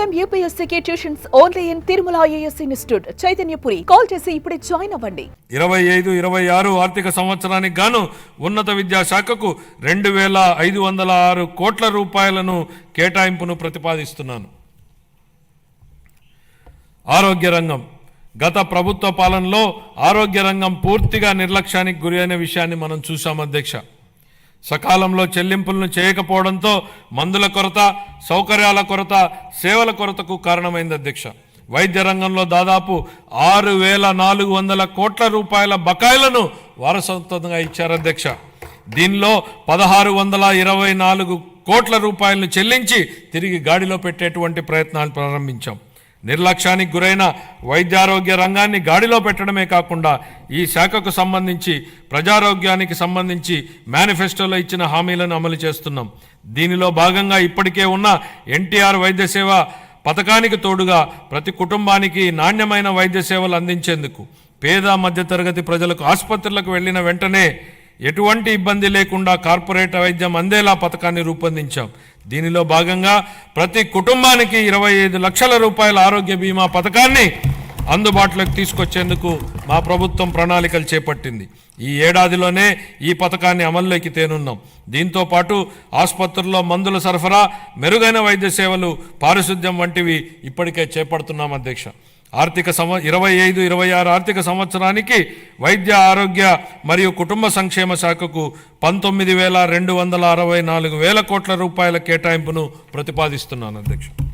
Time యూపీఎస్సీకి tuitions only in Tirumala IAS institute Chaitanyapuri call చేసి ఇప్పుడే join అవ్వండి. ఇరవై ఐదు ఇరవై ఆరు ఆర్థిక సంవత్సరానికి గాను ఉన్నత విద్యా శాఖకు రెండు వేల ఐదు వందల ఆరు కోట్ల రూపాయలను కేటాయింపును ప్రతిపాదిస్తున్నాను. ఆరోగ్య రంగం. గత ప్రభుత్వ పాలనలో ఆరోగ్య రంగం పూర్తిగా నిర్లక్ష్యానికి గురి అయిన విషయాన్ని మనం చూశాం అధ్యక్ష. సకాలంలో చెల్లింపులను చేయకపోవడంతో మందుల కొరత సౌకర్యాల కొరత సేవల కొరతకు కారణమైంది అధ్యక్ష. వైద్య రంగంలో దాదాపు ఆరు వేల నాలుగు వందల కోట్ల రూపాయల బకాయిలను వారసత్వంగా ఇచ్చారు అధ్యక్ష. దీనిలో పదహారు వందల ఇరవై నాలుగు కోట్ల రూపాయలను చెల్లించి తిరిగి గాడిలో పెట్టేటువంటి ప్రయత్నాలు ప్రారంభించాం. నిర్లక్ష్యానికి గురైన వైద్యారోగ్య రంగాన్ని గాడిలో పెట్టడమే కాకుండా ఈ శాఖకు సంబంధించి ప్రజారోగ్యానికి సంబంధించి మేనిఫెస్టోలో ఇచ్చిన హామీలను అమలు చేస్తున్నాం. దీనిలో భాగంగా ఇప్పటికే ఉన్న ఎన్టీఆర్ వైద్య సేవ పథకానికి తోడుగా ప్రతి కుటుంబానికి నాణ్యమైన వైద్య సేవలు అందించేందుకు పేద మధ్యతరగతి ప్రజలకు ఆసుపత్రులకు వెళ్ళిన వెంటనే ఎటువంటి ఇబ్బంది లేకుండా కార్పొరేట్ వైద్యం అందేలా పథకాన్ని రూపొందించాం. దీనిలో భాగంగా ప్రతి కుటుంబానికి ఇరవై ఐదు లక్షల రూపాయల ఆరోగ్య బీమా పథకాన్ని అందుబాటులోకి తీసుకొచ్చేందుకు మా ప్రభుత్వం ప్రణాళికలు చేపట్టింది. ఈ ఏడాదిలోనే ఈ పథకాన్ని అమల్లోకి తేనున్నాం. దీంతో పాటు ఆసుపత్రుల్లో మందుల సరఫరా మెరుగైన వైద్య సేవలు పారిశుద్ధ్యం వంటివి ఇప్పటికే చేపడుతున్నాం అధ్యక్ష. ఆర్థిక సంవ ఇరవై ఐదు ఇరవై ఆరు ఆర్థిక సంవత్సరానికి వైద్య ఆరోగ్య మరియు కుటుంబ సంక్షేమ శాఖకు పంతొమ్మిది వేల రెండు వందల అరవై నాలుగు వేల కోట్ల రూపాయల కేటాయింపును ప్రతిపాదిస్తున్నాను అధ్యక్షుడు.